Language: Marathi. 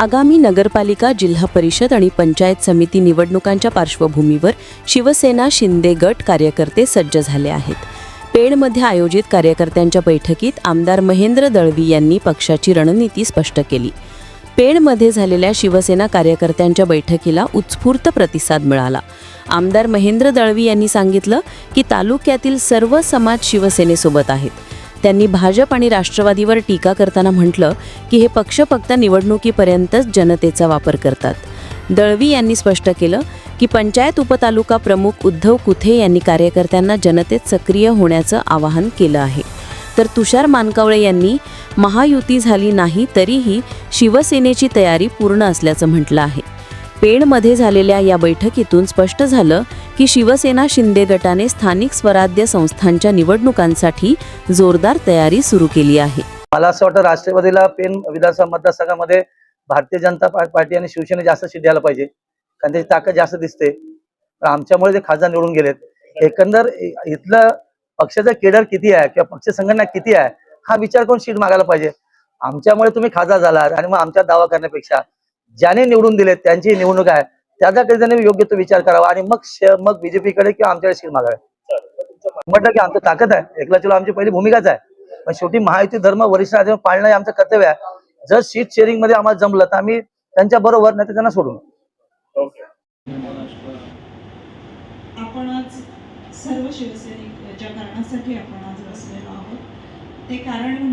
आगामी नगरपालिका जिल्हा परिषद आणि पंचायत समिती निवडणुकांच्या पार्श्वभूमीवर शिवसेना शिंदे गट कार्यकर्ते सज्ज झाले आहेत. पेणमध्ये आयोजित कार्यकर्त्यांच्या बैठकीत आमदार महेंद्र दळवी यांनी पक्षाची रणनीती स्पष्ट केली. पेणमध्ये झालेल्या शिवसेना कार्यकर्त्यांच्या बैठकीला उत्स्फूर्त प्रतिसाद मिळाला. आमदार महेंद्र दळवी यांनी सांगितलं की तालुक्यातील सर्व समाज शिवसेनेसोबत आहेत. त्यांनी भाजप आणि राष्ट्रवादीवर टीका करताना म्हटलं की हे पक्ष फक्त निवडणुकीपर्यंतच जनतेचा वापर करतात. दळवी यांनी स्पष्ट केलं की पंचायत उपतालुका प्रमुख उद्धव कुथे यांनी कार्यकर्त्यांना जनतेत सक्रिय होण्याचं आवाहन केलं आहे. तर तुषार मानकावळे यांनी महायुती झाली नाही तरीही शिवसेनेची तयारी पूर्ण असल्याचं म्हटलं आहे. पेणमध्ये झालेल्या या बैठकीतून स्पष्ट झालं की शिवसेना शिंदे गटाने स्थानिक स्वराज्य संस्थांच्या निवडणुकांसाठी जोरदार तयारी सुरू केली आहे. मला असं वाटतं राष्ट्रवादीला पेन विधानसभा मतदारसंघामध्ये भारतीय जनता पार्टी आणि शिवसेना जास्त सीट द्यायला पाहिजे. कारण त्याची ताकद जास्त दिसते. तर आमच्यामुळे ते खासदार निवडून गेलेत एकंदर इथलं पक्षाचं केडर किती आहे किंवा पक्ष संघटना किती आहे हा विचार करून सीट मागायला पाहिजे. आमच्यामुळे तुम्ही खासदार झालात आणि मग आमच्या दावा करण्यापेक्षा ज्याने निवडून दिले त्यांची निवडणूक आहे. त्याच्याकडे त्यांनी योग्य तो विचार करावा आणि मग मग बीजेपीकडे किंवा आमच्याकडे सीट मागावे. म्हटलं की आमचं ताकद आहे. एकला चलो आमची पहिली भूमिकाच आहे. पण शेवटी महायुती धर्म वरिष्ठ नागरिक पाळणं हे आमचं कर्तव्य आहे. जर सीट शेअरिंगमध्ये आम्हाला जमलं तर आम्ही त्यांच्या बरोबर नाही तर त्यांना सोडून. आपण आज सर्व शिवसैनिक ज्या कारणासाठी आपण आज बसलेलो आहोत ते कारण